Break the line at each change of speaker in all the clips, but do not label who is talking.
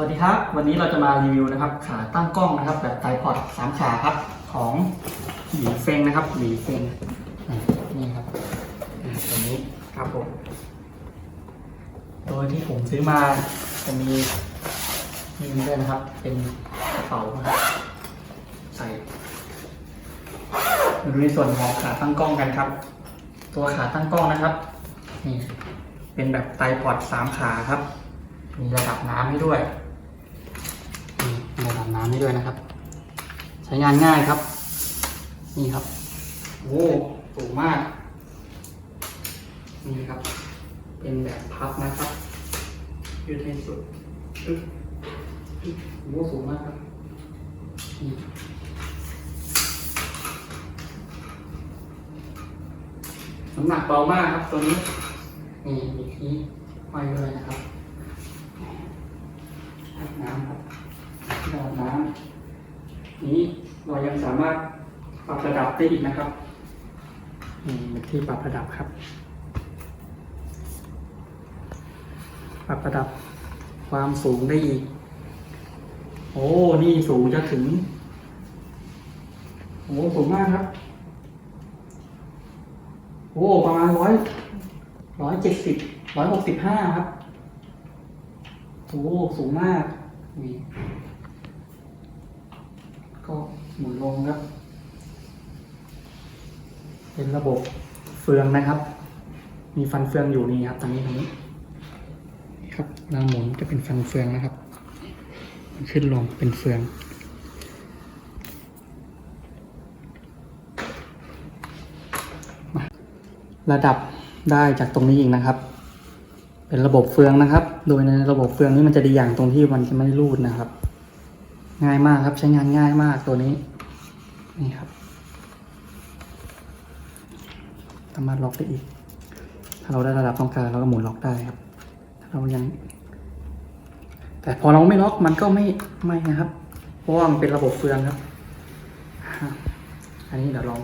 วัสดีครับ วันนี้เราจะมารีวิวนะครับ ขาตั้งกล้องนะครับ แบบไตรพอดสามขาครับ ของหลีเฟงนะครับหลีเฟงนี่ครับอ่าตัวนี้ครับผมโดยที่ผมซื้อมาจะมีนี่ด้วยนะครับ เป็นกระเป๋าใส่มาดูในส่วนของขาตั้งกล้องกันครับ ตัวขาตั้งกล้องนะครับนี่เป็นแบบไตรพอดสามขาครับมีระดับน้ำให้ด้วย มีระดับน้ำให้ด้วยนะครับ ใช้งานง่ายครับ นี่ครับโอ้สูงมาก นี่ครับ เป็นแบบพับนะครับยืดให้สุดอึ๊บอึ๊บโอ้สูงมากครับนี่น้ำหนักเบามากครับตัวนี้ นี่มีที่ห้อยด้วยนะครับน้ำครับ ระดับน้ำนี้เรายังสามารถปรับระดับได้อีกนะครับนี่เป็นที่ปรับระดับครับ ปรับระดับความสูงได้อีก โอ้ นี่สูงจะถึง โอ้ สูงมากครับ โอ้ ประมาณร้อยร้อยเจ็ดสิบร้อยหกสิบห้าครับ โอ้ สูงมากนี่ ก็หมุนลงครับ เป็นระบบเฟืองนะครับ มีฟันเฟืองอยู่นี่ครับตรงนี้ตรงนี้ครับเวลาหมุนจะเป็นฟันเฟืองนะครับ ขึ้นลงเป็นเฟืองระดับได้จากตรงนี้อีกนะครับ เป็นระบบเฟืองนะครับ โดยในระบบเฟืองนี้มันจะดีอย่างตรงที่มันจะไม่รูดนะครับ ง่ายมากครับใช้งานง่ายมากตัวนี้ นี่ครับสามารถล็อกได้อีก ถ้าเราได้ระดับต้องการเราก็หมุนล็อกได้ครับ ถ้าเรายัง แต่พอเราไม่ล็อกมันก็ไม่ไม่นะครับ เพราะว่ามันเป็นระบบเฟืองครับ อันนี้เดี๋ยวเรา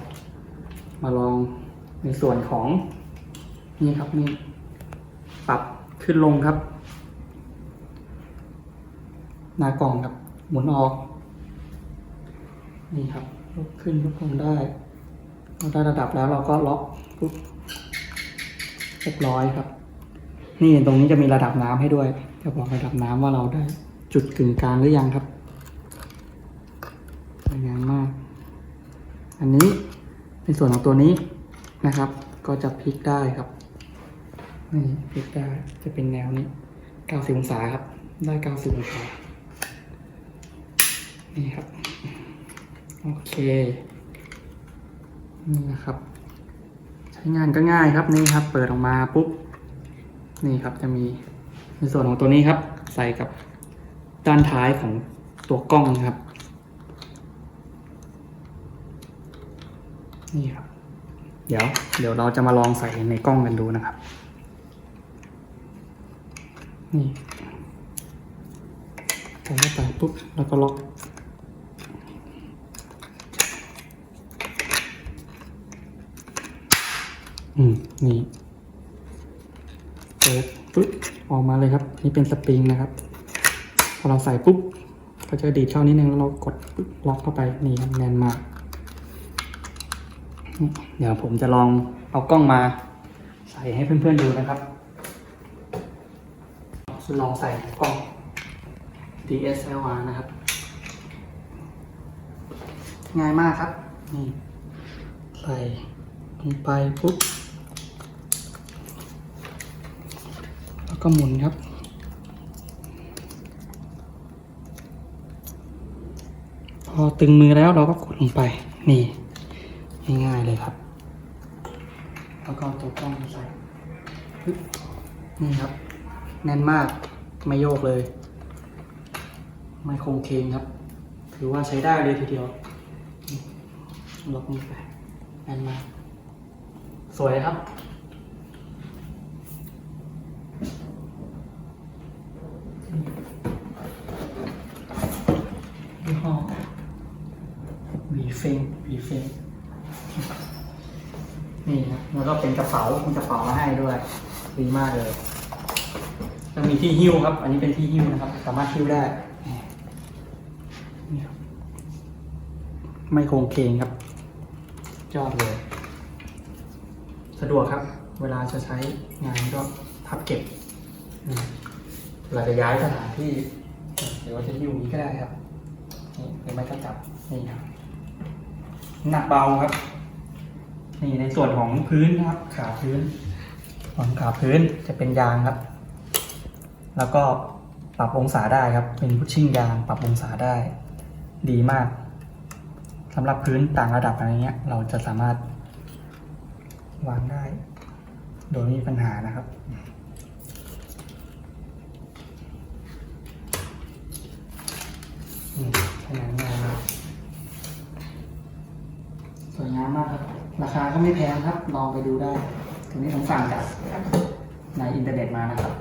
มาลองในส่วนของ นี่ครับนี่ปรับขึ้นลงครับ หน้ากล่องครับ หมุนออก นี่ครับลุกขึ้นลุกลงได้เราได้ระดับแล้วเราก็ล็อกปุ๊บเรียบร้อยครับ นี่ตรงนี้จะมีระดับน้ำให้ด้วย จะบอกระดับน้ำว่าเราได้จุดกึ่งกลางหรือยังครับสวยงามมาก อันนี้ในส่วนของตัวนี้นะครับ ก็จะพลิกได้ครับนี่พลิกได้จะเป็นแนวนี้ 90 องศาครับ ได้ 90 องศา นี่ครับ โอเค นี่นะครับ ใช้งานก็ง่ายครับนี่ครับ เปิดออกมาปุ๊บ นี่ครับจะมีในส่วนของตัวนี้ครับ ใส่กับด้านท้ายของตัวกล้องนะครับ นี่ครับ เดี๋ยว เดี๋ยวเราจะมาลองใส่ในกล้องกันดูนะครับ นี่ใส่เข้าไปปุ๊บแล้วก็ล็อก อืม นี่ เปิดปุ๊บ ออกมาเลยครับ นี่เป็นสปริงนะครับ พอเราใส่ปุ๊บ ก็จะดีดเข้านิดนึงแล้วเรากดปุ๊บล็อกเข้าไป นี่ครับแน่นมาก เดี๋ยวผมจะลองเอากล้องมา ใส่ให้เพื่อนๆดูนะครับ ลองใส่กล้อง DSLR นะครับ ง่ายมากครับ นี่ ใส่ลงไปปุ๊บ แล้ว ก็หมุนครับ พอตึงมือแล้วเราก็กดลงไป นี่ง่ายๆเลยครับ แล้วก็ตัวกล้องใส่นี่ครับ แน่นมากไม่โยกเลย ไม่คงเคงครับ ถือว่าใช้ได้เลยทีเดียวล็อกนี่ไปแน่นมาก สวยครับ ยี่ห้อวีเฟงวีเฟงนี่นะแล้วก็เป็นกระเป๋ามีกระเป๋ามาให้ด้วยดีมากเลยจะมีที่หิ้วครับ อันนี้เป็นที่หิ้วนะครับ สามารถหิ้วได้นี่ครับไม่โครงเคงครับยอดเลย สะดวกครับ เวลาจะใช้งานก็พับเก็บเวลาจะย้ายสถานที่หรือว่าจะหิ้วนี้ก็ได้ครับนี่หรือไม่ก็จับนี่ครับ หนักเบาครับ นี่ในส่วนของพื้นนะครับ ขาพื้นของขาพื้นจะเป็นยางครับ แล้วก็ปรับองศาได้ครับ เป็นพุชชิ่งยางปรับองศาได้ ดีมากสำหรับพื้นต่างระดับอะไรเงี้ย เราจะสามารถวางได้ โดยไม่มีปัญหานะครับนี่ขนาดง่ายมากสวย งามมากครับ ราคาก็ไม่แพงครับ ลองไปดูได้ ถึงนี้ผมสั่งจากในอินเทอร์เน็ตมานะครับ